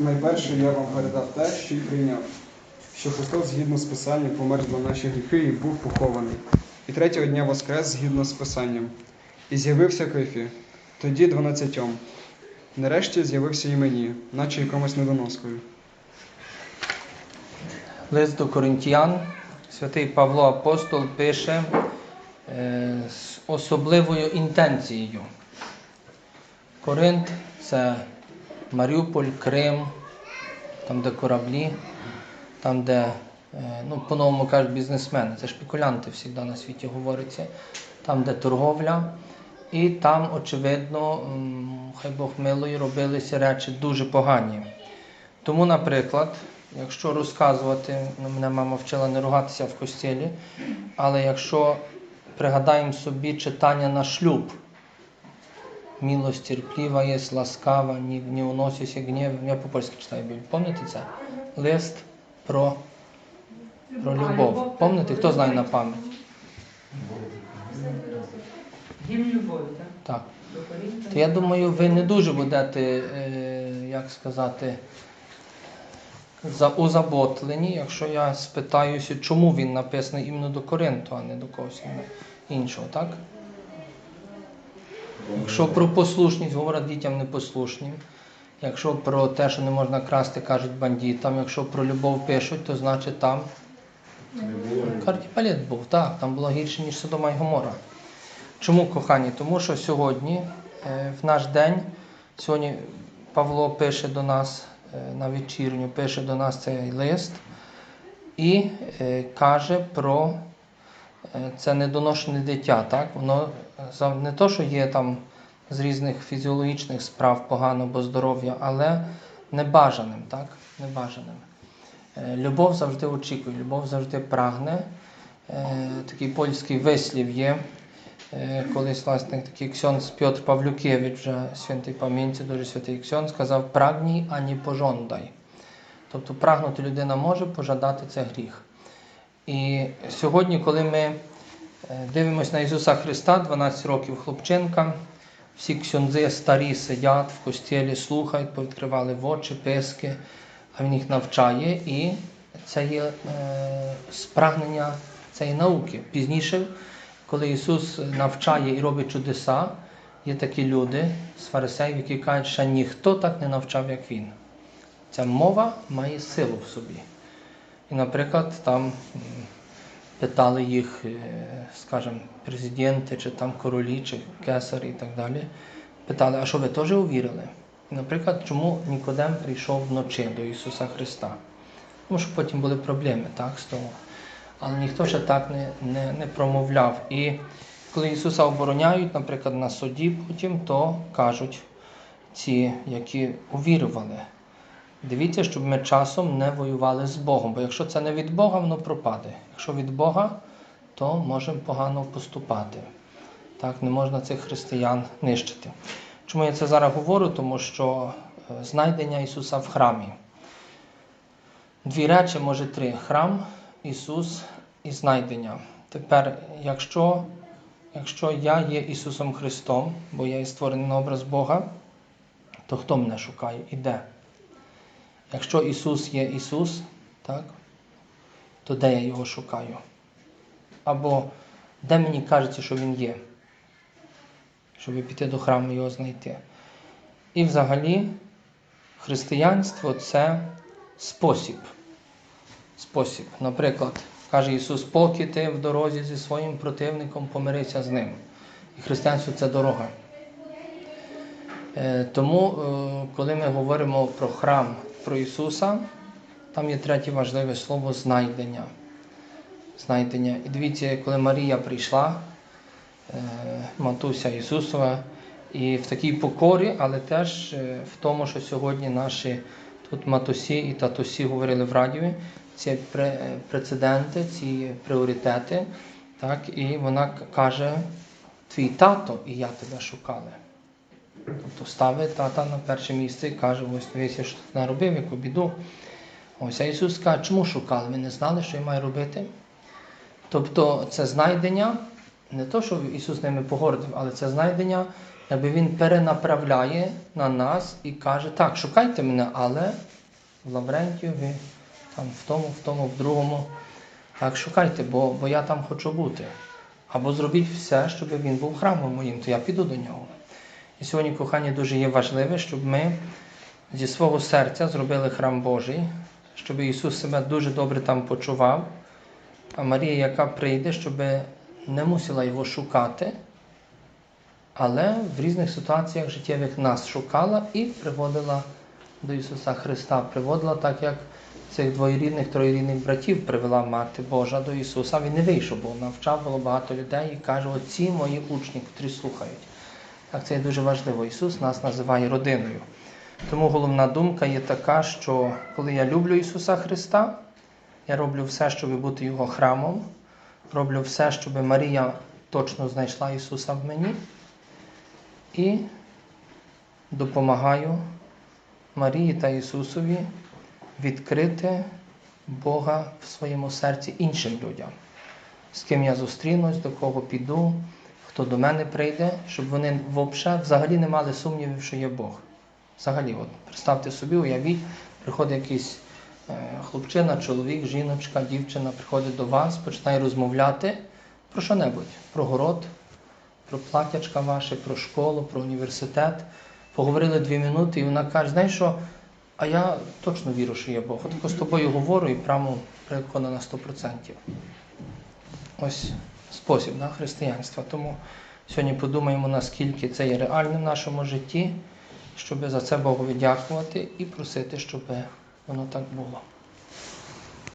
Найперше я вам передав те, що й прийняв, що Христос згідно з Писанням помер за наші гріхи і був похований. І третього дня воскрес згідно з Писанням. І з'явився Кифі, тоді дванадцятьом. Нарешті з'явився і мені, наче якомусь недоноскою. Лист до Коринтиян, святий Павло Апостол пише е, з особливою інтенцією. Коринт це Маріуполь, Крим, там, де кораблі, там, де, е, ну, по-новому кажуть, бізнесмени, це шпекулянти завжди на світі говориться, там, де торговля. І там, очевидно, хай Бог милує, робилися речі дуже погані. Тому, наприклад, якщо розказувати, ну, мене мама вчила не ругатися в костілі, але якщо пригадаємо собі читання на шлюб, милость терплива є, ласкава, не, не уносися гнів. Я по-польськи читаю Біблію. Пам'ятаєте це? Лист про, про любов. Пам'ятаєте, хто знає на пам'ять? Гімн любові, так? Так. То я думаю, ви не дуже будете, е, як сказати, за- озаботлені, якщо я спитаюся, чому він написаний іменно до Коринту, а не до когось іншого, так? Якщо про послушність говорять дітям непослушнім, якщо про те, що не можна красти, кажуть бандитам, якщо про любов пишуть, то значить там кардіпалет був, так, там було гірше, ніж Содома і Гомора. Чому кохані? Тому що сьогодні, е, в наш день, сьогодні Павло пише до нас е, на вечірню, пише до нас цей лист і е, каже про це недоношене дитя. Так? Воно е, не то, що є там з різних фізіологічних справ погано, бо здоров'я, але небажаним, так? небажаним. Е, Любов завжди очікує, любов завжди прагне. Е, Такий польський вислів є. Е, Колись власне такий ксьонц Петр Павлюкевич, вже святий пам'ятці, дуже святий ксьонц, сказав прагній, а не пожондай. Тобто прагнути людина може, пожадати це гріх. І сьогодні, коли ми е, дивимося на Ісуса Христа, 12 років хлопчинка, всі ксьондзи старі сидять в костілі, слухають, повідкривали в очі, писки, а Він їх навчає. І це є е, спрагнення цієї науки. Пізніше, коли Ісус навчає і робить чудеса, є такі люди з фарисеїв, які кажуть, що ніхто так не навчав, як Він. Ця мова має силу в собі. І, наприклад, там питали їх, е, скажімо, президенти, чи там королі, чи кесари і так далі. Питали, а що ви теж увірили? Наприклад, чому Нікодем прийшов вночі до Ісуса Христа? Тому що потім були проблеми так, з того. Але ніхто ще так не, не, не промовляв. І коли Ісуса обороняють, наприклад, на суді потім, то кажуть ці, які увірували. Дивіться, щоб ми часом не воювали з Богом, бо якщо це не від Бога, воно пропаде. Якщо від Бога, то можемо погано поступати. Так, не можна цих християн нищити. Чому я це зараз говорю? Тому що е, знайдення Ісуса в храмі. Дві речі, може три: храм, Ісус і знайдення. Тепер, якщо, якщо я є Ісусом Христом, бо я є створений на образ Бога, то хто мене шукає і де? Якщо Ісус є Ісус, так, то де я Його шукаю? Або де мені кажеться, що Він є, щоб піти до храму і його знайти. І взагалі християнство це спосіб. Спосіб. Наприклад, каже Ісус, поки ти в дорозі зі своїм противником помирися з ним. І християнство це дорога. Е, Тому, е, коли ми говоримо про храм, про Ісуса, там є третє важливе слово знайдення. Знайдення. І дивіться, коли Марія прийшла, е, матуся Ісусова, і в такій покорі, але теж е, в тому, що сьогодні наші тут матусі і татусі говорили в радіо, ці прецеденти, ці пріоритети, так, і вона каже, твій тато і я тебе шукали. Тобто ставить тата на перше місце і каже, ось дивися, що ти наробив, яку біду. Ось а Ісус каже, чому шукали? Ми не знали, що я маю робити. Тобто це знайдення, не то, що Ісус ними погордив, але це знайдення якби він перенаправляє на нас і каже, так, шукайте мене, але в Лаврентієві, там в тому, в тому, в другому. Так, шукайте, бо, бо я там хочу бути. Або зробіть все, щоб він був храмом моїм, то я піду до нього. І сьогодні, кохання, дуже є важливе, щоб ми зі свого серця зробили храм Божий, щоб Ісус себе дуже добре там почував, а Марія, яка прийде, щоб не мусила його шукати, але в різних ситуаціях життєвих нас шукала і приводила до Ісуса Христа, приводила так, як цих двоєрідних, троєрідних братів привела Мати Божа до Ісуса. Він не вийшов, бо навчав було багато людей і каже: оці мої учні, котрі слухають. Так, це є дуже важливо. Ісус нас називає родиною. Тому головна думка є така, що коли я люблю Ісуса Христа, я роблю все, щоб бути Його храмом, роблю все, щоб Марія точно знайшла Ісуса в мені і допомагаю Марії та Ісусові відкрити Бога в своєму серці іншим людям, з ким я зустрінусь, до кого піду, хто до мене прийде, щоб вони взагалі не мали сумнівів, що є Бог. Взагалі, от представте собі, уявіть, приходить якийсь е, хлопчина, чоловік, жіночка, дівчина приходить до вас, починає розмовляти про що-небудь, про город, про платячка ваше, про школу, про університет. Поговорили дві минути, і вона каже, знаєш що, а я точно вірю, що є Бог. От з тобою говорю і прямо переконана на 100%. Ось спосіб да, християнства. Тому сьогодні подумаємо, наскільки це є реальним в нашому житті, щоб за це Богу дякувати і просити, щоб воно так було.